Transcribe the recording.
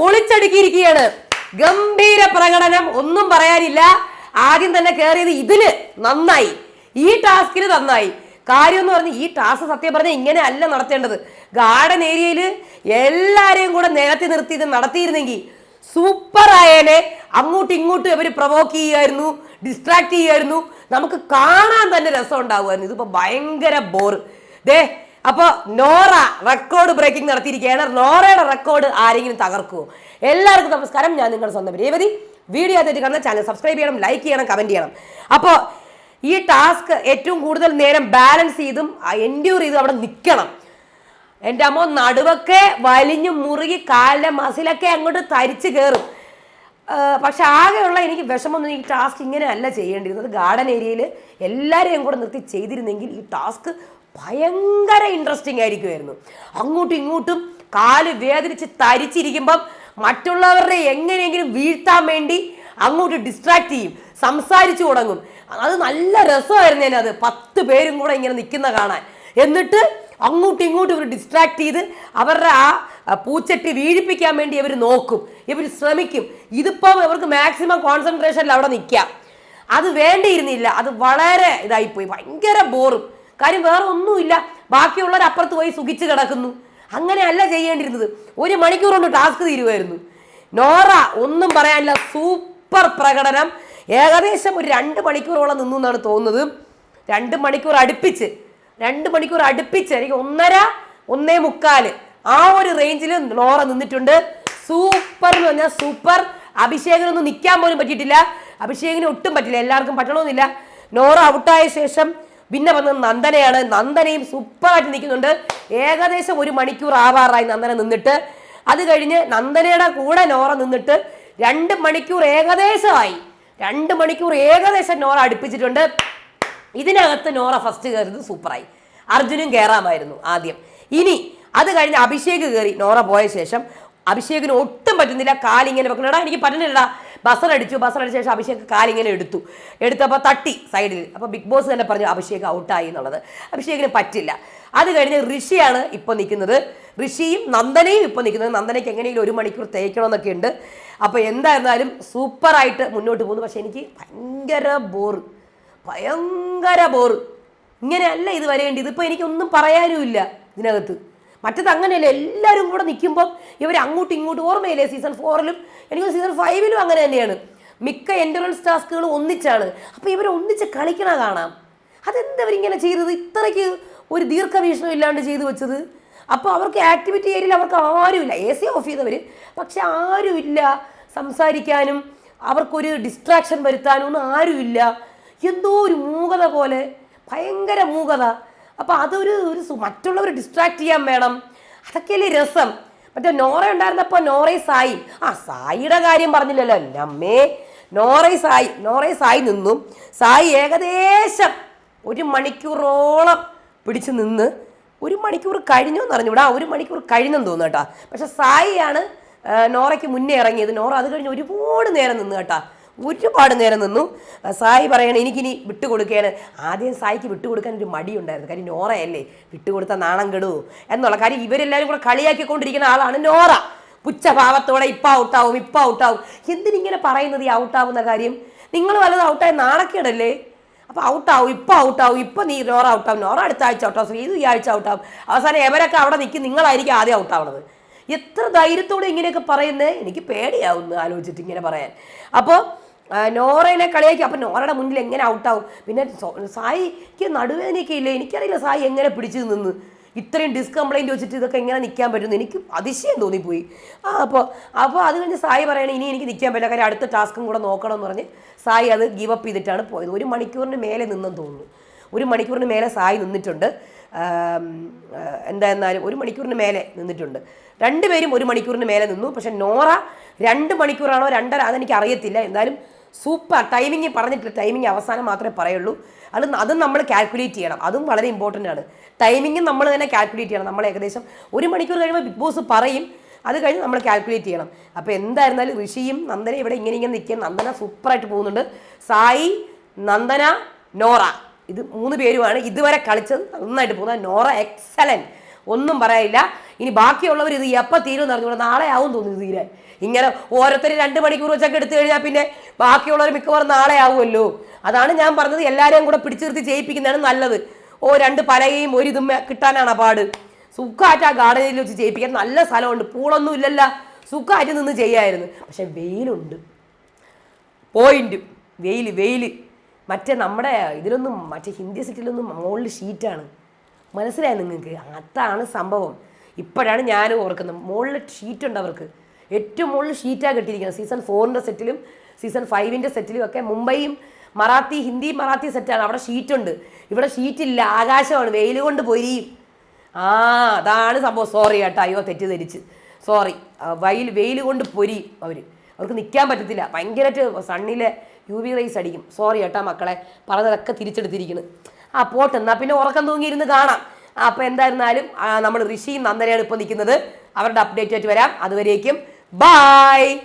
പൊളിച്ചടുക്കിയിരിക്കുകയാണ്. ഗംഭീര പ്രകടനം ഒന്നും പറയാനില്ല. ആദ്യം തന്നെ കയറിയത് ഇതിൽ നന്നായി. ഈ ടാസ്കിന് നന്നായി. കാര്യം എന്ന് പറഞ്ഞ് ഈ ടാസ്ക് സത്യം പറഞ്ഞാൽ ഇങ്ങനെ അല്ല നടത്തേണ്ടത്. ഗാർഡൻ ഏരിയയിൽ എല്ലാരെയും കൂടെ നിരത്തി നിർത്തി ഇത് നടത്തിയിരുന്നെങ്കിൽ സൂപ്പർ ആയേനെ അങ്ങോട്ടും ഇങ്ങോട്ടും ഇവർ പ്രൊവോക്ക് ചെയ്യുമായിരുന്നു ഡിസ്ട്രാക്ട് ചെയ്യുമായിരുന്നു നമുക്ക് കാണാൻ തന്നെ രസം ഉണ്ടാവുമായിരുന്നു. ഇതിപ്പോ ഭയങ്കര ബോർ ദേ അപ്പൊ നോറ റെക്കോർഡ് ബ്രേക്കിംഗ് നടത്തിയിരിക്കുകയാണ്. നോറയുടെ റെക്കോർഡ് ആരെങ്കിലും തകർക്കുമോ എല്ലാവർക്കും നമസ്കാരം. ഞാൻ നിങ്ങളുടെ സ്വന്തം രേവതി. വീഡിയോ ആദ്യമായിട്ട് കാണുന്ന ചാനൽ സബ്സ്ക്രൈബ് ചെയ്യണം ലൈക്ക് ചെയ്യണം കമന്റ് ചെയ്യണം. അപ്പോ ഈ ടാസ്ക് ഏറ്റവും കൂടുതൽ നേരം ബാലൻസ് ചെയ്തും എൻഡ്യൂർ ചെയ്തും അവിടെ നിൽക്കണം എന്റെ അമ്മ നടുവൊക്കെ വലിഞ്ഞു മുറുകി കാലിലെ മസിലൊക്കെ അങ്ങോട്ട് തരിച്ച് കയറും പക്ഷെ ആകെയുള്ള എനിക്ക് വിഷമൊന്നും ഈ ടാസ്ക് ഇങ്ങനെ അല്ല ചെയ്യേണ്ടിയിരുന്നത്. ഗാർഡൻ ഏരിയയിൽ എല്ലാവരെയും കൂടെ നിർത്തി ചെയ്തിരുന്നെങ്കിൽ ഈ ടാസ്ക് ഭയങ്കര ഇൻട്രസ്റ്റിംഗ് ആയിരിക്കുമായിരുന്നു അങ്ങോട്ടും ഇങ്ങോട്ടും കാൽ വേദനിച്ച് തരിച്ചിരിക്കുമ്പം മറ്റുള്ളവരുടെ എങ്ങനെയെങ്കിലും വീഴ്ത്താൻ വേണ്ടി അങ്ങോട്ട് ഡിസ്ട്രാക്ട് ചെയ്യും സംസാരിച്ചു തുടങ്ങും. അത് നല്ല രസമായിരുന്നു അത്. പത്ത് പേരും കൂടെ ഇങ്ങനെ നിൽക്കുന്ന കാണാൻ. എന്നിട്ട് അങ്ങോട്ടും ഇങ്ങോട്ടും ഇവർ ഡിസ്ട്രാക്ട് ചെയ്ത് അവരുടെ ആ പൂച്ചട്ടി വീഴിപ്പിക്കാൻ വേണ്ടി ഇവർ നോക്കും. ഇവർ ശ്രമിക്കും. ഇതിപ്പം ഇവർക്ക് മാക്സിമം കോൺസെൻട്രേഷനിൽ അവിടെ നിൽക്കാം. അത് വേണ്ടിയിരുന്നില്ല. അത് വളരെ ഇതായിപ്പോയി. ഭയങ്കര ബോറും കാര്യം വേറെ ഒന്നുമില്ല. ബാക്കിയുള്ളവർ അപ്പുറത്ത് പോയി സുഖിച്ച് കിടക്കുന്നു. അങ്ങനെയല്ല ചെയ്യേണ്ടിരുന്നത് ഒരു മണിക്കൂർ കൊണ്ട് ടാസ്ക് തീരുമായിരുന്നു. നോറ ഒന്നും പറയാനില്ല. സൂപ്പർ പ്രകടനം. ഏകദേശം ഒരു രണ്ട് മണിക്കൂറോളം നിന്നു എന്നാണ് തോന്നുന്നത്. രണ്ട് മണിക്കൂർ അടുപ്പിച്ച് രണ്ട് മണിക്കൂർ അടുപ്പിച്ച് എനിക്ക് ഒന്നര ഒന്നേ മുക്കാൽ ആ ഒരു റേഞ്ചിൽ നോറ നിന്നിട്ടുണ്ട്. സൂപ്പർ എന്ന് പറഞ്ഞാൽ സൂപ്പർ. അഭിഷേകിനൊന്നും നിൽക്കാൻ പോലും പറ്റിയിട്ടില്ല. അഭിഷേകിന് ഒട്ടും പറ്റില്ല. എല്ലാവർക്കും പറ്റണമെന്നില്ല. നോറ ഔട്ടായ ശേഷം പിന്നെ വന്ന് നന്ദനയാണ്. നന്ദനയും സൂപ്പറായിട്ട് നിൽക്കുന്നുണ്ട്. ഏകദേശം ഒരു മണിക്കൂർ ആവാറായി നന്ദന നിന്നിട്ട്. അത് കഴിഞ്ഞ് നന്ദനയുടെ കൂടെ നോറ നിന്നിട്ട് രണ്ട് മണിക്കൂർ ഏകദേശമായി. രണ്ട് മണിക്കൂർ ഏകദേശം നോറ അടുപ്പിച്ചിട്ടുണ്ട്. ഇതിനകത്ത് നോറ ഫസ്റ്റ് കയറിയത് സൂപ്പറായി. അർജുനും കയറാമായിരുന്നു ആദ്യം. ഇനി അത് കഴിഞ്ഞ് അഭിഷേക് കയറി നോറ പോയ ശേഷം. അഭിഷേകിന് ഒട്ടും പറ്റുന്നില്ല. കാലിങ്ങനെ വെക്കണടാ എനിക്ക് പറ്റുന്നില്ലടാ ബസറടിച്ചു ബസറടിച്ച ശേഷം അഭിഷേക് കാലിങ്ങനെ എടുത്തു. എടുത്തപ്പോൾ തട്ടി സൈഡിൽ അപ്പോൾ ബിഗ് ബോസ് തന്നെ പറഞ്ഞു അഭിഷേക് ഔട്ടായി എന്നുള്ളത്. അഭിഷേകിന് പറ്റില്ല. അത് കഴിഞ്ഞ് ഋഷിയാണ് ഇപ്പോൾ നിൽക്കുന്നത്. ഋഷിയും നന്ദനയും ഇപ്പോൾ നിൽക്കുന്നത്. നന്ദനയ്ക്ക് എങ്ങനെയെങ്കിലും ഒരു മണിക്കൂർ തേക്കണമെന്നൊക്കെ ഉണ്ട്. അപ്പോൾ എന്തായിരുന്നാലും സൂപ്പറായിട്ട് മുന്നോട്ട് പോകുന്നു. പക്ഷേ എനിക്ക് ഭയങ്കര ബോറ് ഭയങ്കര ബോറ് ഇങ്ങനെയല്ല ഇത് വരേണ്ടി ഇതിപ്പോൾ എനിക്കൊന്നും പറയാനുമില്ല ഇതിനകത്ത്. മറ്റത് അങ്ങനെയല്ല എല്ലാവരും കൂടെ നിൽക്കുമ്പോൾ ഇവർ അങ്ങോട്ടും ഇങ്ങോട്ടും ഓർമ്മയില്ലേ? സീസൺ ഫോറിലും എനിക്ക് സീസൺ ഫൈവിലും അങ്ങനെ തന്നെയാണ്. മിക്ക എൻഡുറൻസ് ടാസ്കുകളും ഒന്നിച്ചാണ്. അപ്പോൾ ഇവർ ഒന്നിച്ച് കളിക്കണ കാണാം. അതെന്താ ഇവരിങ്ങനെ ചെയ്തത്? ഇത്രയ്ക്ക് ഒരു ദീർഘവീക്ഷണം ഇല്ലാണ്ട് ചെയ്തു വെച്ചത്. അപ്പോൾ അവർക്ക് ആക്ടിവിറ്റി ഏരിയയിൽ അവർക്ക് ആരുമില്ല. എ സി ഓഫ് ചെയ്തവർ പക്ഷെ ആരുമില്ല സംസാരിക്കാനും അവർക്കൊരു ഡിസ്ട്രാക്ഷൻ വരുത്താനും ഒന്നും ആരുമില്ല. എന്തോ ഒരു മൂകത പോലെ. ഭയങ്കര മൂകത. അപ്പോൾ അതൊരു ഒരു മറ്റുള്ളവർ ഡിസ്ട്രാക്ട് ചെയ്യാൻ വേണം. അതൊക്കെയല്ലേ രസം. മറ്റേ നോറ ഉണ്ടായിരുന്നപ്പോൾ നോറൈ സായി. ആ സായിയുടെ കാര്യം പറഞ്ഞില്ലല്ലോ. നമ്മേ നോറൈ സായി നോറൈ സായി നിന്നും. സായി ഏകദേശം ഒരു മണിക്കൂറോളം പിടിച്ചു നിന്ന് ഒരു മണിക്കൂർ കഴിഞ്ഞു എന്ന് അറിഞ്ഞൂടാ ഒരു മണിക്കൂർ കഴിഞ്ഞെന്ന് തോന്നുന്നു കേട്ടോ. പക്ഷെ സായിയാണ് നോറയ്ക്ക് മുന്നേ ഇറങ്ങിയത്. നോറ അത് കഴിഞ്ഞ് ഒരുപാട് നേരം നിന്ന് കേട്ടാ. ഒരുപാട് നേരം നിന്നു. സായി പറയണ എനിക്കിനി വിട്ടുകൊടുക്കുകയാണ് ആദ്യം സായിക്ക് വിട്ടുകൊടുക്കാൻ ഒരു മടിയുണ്ടായിരുന്നു. കാര്യം നോറയല്ലേ വിട്ടുകൊടുത്ത നാണം കെടൂ എന്നുള്ള കാര്യം ഇവരെല്ലാവരും കൂടെ കളിയാക്കിക്കൊണ്ടിരിക്കുന്ന ആളാണ് നോറ. പുച്ഛഭാവത്തോടെ ഇപ്പ ഔട്ടാവും ഇപ്പ ഔട്ടാവും. എന്തിനിങ്ങനെ പറയുന്നത് ഈ ഔട്ടാവുന്ന കാര്യം? നിങ്ങൾ വല്ലതും ഔട്ടായ നാണക്കേടല്ലേ? അപ്പോൾ ഔട്ടാവും ഇപ്പം ഔട്ടാവും ഇപ്പം നീ നോറ ഔട്ടാവും. നോറ അടുത്ത ആഴ്ച ഔട്ടാവും ശ്രീതു ഈ ആഴ്ച ഔട്ടാവും. അവസാനം എവരൊക്കെ അവിടെ നിൽക്കും നിങ്ങളായിരിക്കും ആദ്യം ഔട്ടാവണത്. എത്ര ധൈര്യത്തോടെ ഇങ്ങനെയൊക്കെ പറയുന്നത് എനിക്ക് പേടിയാവുന്നു ആലോചിച്ചിട്ട് ഇങ്ങനെ പറയാൻ. അപ്പോൾ നോറേനെ കളിയാക്കി. അപ്പം നോറയുടെ മുന്നിൽ എങ്ങനെ ഔട്ടാവും? പിന്നെ സായിക്ക് നടുവേദനയൊക്കെ ഇല്ലേ? എനിക്കറിയില്ല സായി എങ്ങനെ പിടിച്ചു നിന്ന്. ഇത്രയും ഡിസ്കംപ്ലൈന്റ് വെച്ചിട്ട് ഇതൊക്കെ എങ്ങനെ നിൽക്കാൻ പറ്റുന്നു? എനിക്ക് അതിശയം തോന്നിപ്പോയി. ആ അപ്പോൾ അപ്പോൾ അത് കഴിഞ്ഞ് സായി പറയണേ ഇനി എനിക്ക് നിൽക്കാൻ പറ്റില്ല. കാര്യം അടുത്ത ടാസ്കും കൂടെ നോക്കണം എന്ന് പറഞ്ഞ് സായി അത് ഗീവ് അപ്പ് ചെയ്തിട്ടാണ് പോയത്. ഒരു മണിക്കൂറിന് മേലെ നിന്നെന്ന് തോന്നുന്നു. ഒരു മണിക്കൂറിന് മേലെ സായി നിന്നിട്ടുണ്ട്. എന്താ എന്നാലും ഒരു മണിക്കൂറിന് മേലെ നിന്നിട്ടുണ്ട്. രണ്ടുപേരും ഒരു മണിക്കൂറിന് മേലെ നിന്നു. പക്ഷെ നോറ രണ്ട് മണിക്കൂറാണോ രണ്ടര? അതെനിക്ക് അറിയത്തില്ല എന്തായാലും സൂപ്പർ. ടൈമിങ് പറഞ്ഞിട്ടില്ല. ടൈമിങ് അവസാനം മാത്രമേ പറയുള്ളൂ. അത് അതും നമ്മൾ കാൽക്കുലേറ്റ് ചെയ്യണം. അതും വളരെ ഇമ്പോർട്ടന്റ് ആണ്. ടൈമിങ്ങും നമ്മൾ തന്നെ കാൽക്കുലേറ്റ് ചെയ്യണം. നമ്മൾ ഏകദേശം ഒരു മണിക്കൂർ കഴിയുമ്പോൾ ബിഗ് ബോസ് പറയും. അത് കഴിഞ്ഞ് നമ്മൾ കാൽക്കുലേറ്റ് ചെയ്യണം. അപ്പോൾ എന്തായിരുന്നാലും ഋഷിയും നന്ദന ഇവിടെ ഇങ്ങനെ ഇങ്ങനെ നിൽക്കുക നന്ദന സൂപ്പറായിട്ട് പോകുന്നുണ്ട്. സായി നന്ദന നോറ. ഇത് മൂന്ന് പേരുമാണ് ഇതുവരെ കളിച്ചത്. നന്നായിട്ട് പോകുന്നത്. നോറ എക്സലന്റ് ഒന്നും പറയില്ല ഇനി ബാക്കിയുള്ളവർ ഇത് എപ്പോൾ തീരുമെന്ന് അറിഞ്ഞൂടെ നാളെ ആവും തോന്നുന്നു തീരെ ഇങ്ങനെ ഓരോരുത്തർ രണ്ട് മണിക്കൂർ വെച്ചൊക്കെ എടുത്തു കഴിഞ്ഞാൽ പിന്നെ ബാക്കിയുള്ളവർ മിക്കവാറും നാളെ ആവുമല്ലോ. അതാണ് ഞാൻ പറഞ്ഞത്. എല്ലാവരെയും കൂടെ പിടിച്ചു നിർത്തി ചെയ്യിപ്പിക്കുന്നതാണ് നല്ലത്. ഓ രണ്ട് പലകയും ഒരു ഇതും കിട്ടാനാണ് പാട്. സുഖമായിട്ട് ആ ഗാർഡനിൽ വെച്ച് ചെയ്യിപ്പിക്കാൻ നല്ല സ്ഥലമുണ്ട്. പൂളൊന്നും ഇല്ലല്ല. സുഖമായിട്ട് നിന്ന് ചെയ്യായിരുന്നു. പക്ഷെ വെയിലുണ്ട്. പോയിന്റ്. വെയിൽ വെയിൽ മറ്റേ നമ്മുടെ ഇതിലൊന്നും മറ്റേ ഹിന്ദി സിറ്റിയിലൊന്നും മുകളിൽ ഷീറ്റാണ് മനസ്സിലായി നിങ്ങൾക്ക്? അതാണ് സംഭവം. ഇപ്പോഴാണ് ഞാൻ ഓർക്കുന്നത്. മുകളിൽ ഷീറ്റ് ഉണ്ട് അവർക്ക്. ഏറ്റവും മുകളിൽ ഷീറ്റാണ് കിട്ടിയിരിക്കുന്നത്. സീസൺ ഫോറിന്റെ സെറ്റിലും സീസൺ ഫൈവിന്റെ സെറ്റിലും ഒക്കെ മുംബൈയും മറാത്തി ഹിന്ദി മറാത്തി സെറ്റാണ് അവിടെ ഷീറ്റുണ്ട് ഇവിടെ ഷീറ്റില്ല ആകാശമാണ്. വെയിൽ കൊണ്ട് പൊരിയും ആ അതാണ് സംഭവം. സോറി കേട്ടോ. അയ്യോ തെറ്റിദ്ധരിച്ച്. സോറി വെയിൽ വെയിൽ കൊണ്ട് പൊരി അവർ അവർക്ക് നിൽക്കാൻ പറ്റത്തില്ല. ഭയങ്കരമായിട്ട് സണ്ണിലെ യു വി റൈസ് അടിക്കും. സോറി കേട്ടോ മക്കളെ. പറഞ്ഞതൊക്കെ തിരിച്ചെടുത്തിരിക്കുന്നു ആ പോട്ട് എന്നാൽ പിന്നെ ഉറക്കം തൂങ്ങിയിരുന്ന് കാണാം. അപ്പോൾ എന്തായിരുന്നാലും നമ്മൾ ഋഷിയും നന്ദനയാണ് ഇപ്പോൾ നിൽക്കുന്നത്. അവരുടെ അപ്ഡേറ്റ് ആയിട്ട് വരാം. അതുവരേക്കും ബായ്